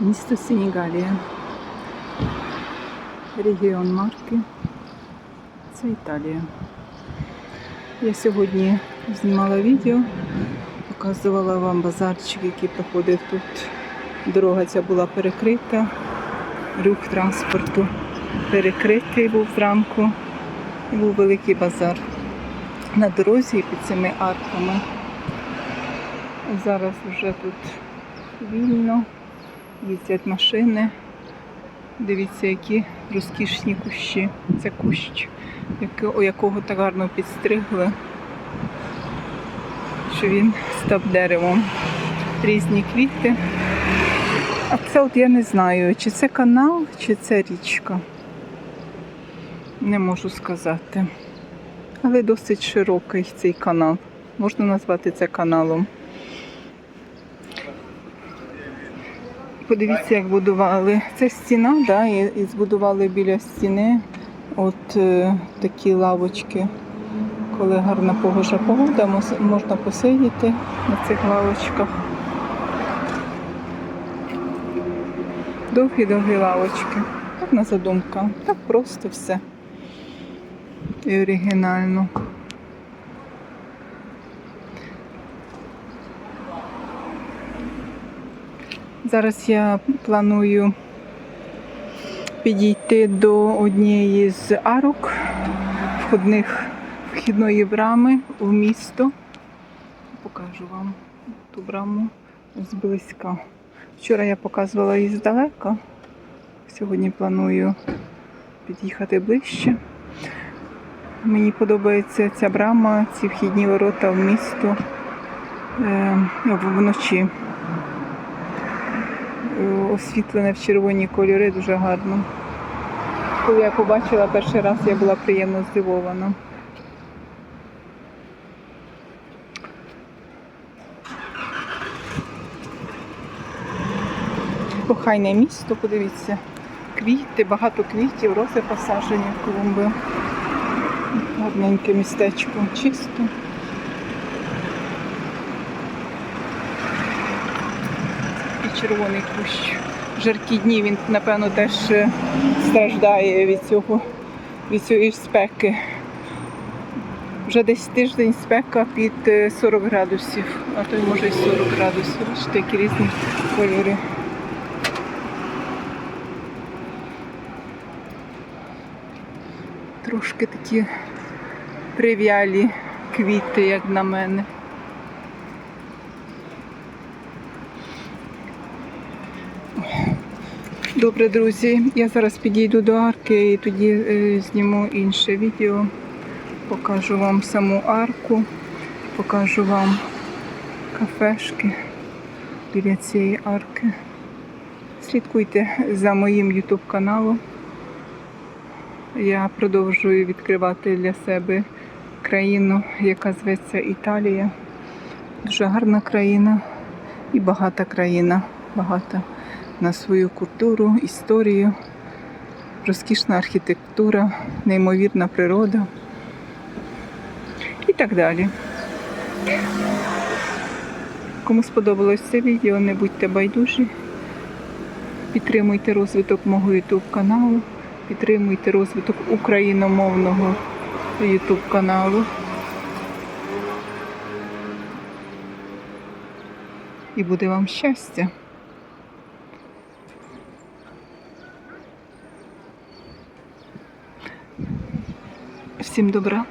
Місто Сенігалія. Регіон Марки. Це Італія. Я сьогодні знімала відео, показувала вам базарчик, який проходив тут. Дорога ця була перекрита, рух транспорту перекритий був зранку. І був великий базар на дорозі під цими арками. Зараз вже тут вільно, їздять машини. Дивіться, які розкішні кущі. Це кущ, у якого так гарно підстригли, що він став деревом. Різні квіти. А це от я не знаю, чи це канал, чи це річка. Не можу сказати. Але досить широкий цей канал. Можна назвати це каналом. Подивіться, як будували. Це стіна, да, і, і збудували біля стіни от е, такі лавочки. Коли гарна погожа погода, можна посидіти на цих лавочках. Довгі-довгі лавочки. Так на задумка. Так просто все. І оригінально. Зараз я планую підійти до однієї з арок входних вхідної брами в місто. Покажу вам ту браму зблизька. Вчора я показувала її здалека. Сьогодні планую під'їхати ближче. Мені подобається ця брама, ці вхідні ворота в місто е, вночі. Освітлене в червоні кольори дуже гарно. Коли я побачила перший раз, я була приємно здивована. Охайне місто, подивіться. Квіти, багато квітів, рози посаджені в клумби. Гарненьке містечко, чисто. Червоний кущ. Жаркі дні він, напевно, теж е, страждає від цього, від цієї спеки. Вже десь тиждень спека під е, 40 градусів, а то й може й 40 градусів. Бачите, які різні кольори. Трошки такі прив'ялі квіти, як на мене. Добре, друзі, я зараз підійду до арки і тоді е, зніму інше відео. Покажу вам саму арку, покажу вам кафешки біля цієї арки. Слідкуйте за моїм YouTube каналом. Я продовжую відкривати для себе країну, яка зветься Італія. Дуже гарна країна і багата країна. Багата на свою культуру, історію, розкішна архітектура, неймовірна природа і так далі. Кому сподобалось це відео, не будьте байдужі. Підтримуйте розвиток мого YouTube каналу, підтримуйте розвиток україномовного YouTube каналу. І буде вам щастя. Всім добра.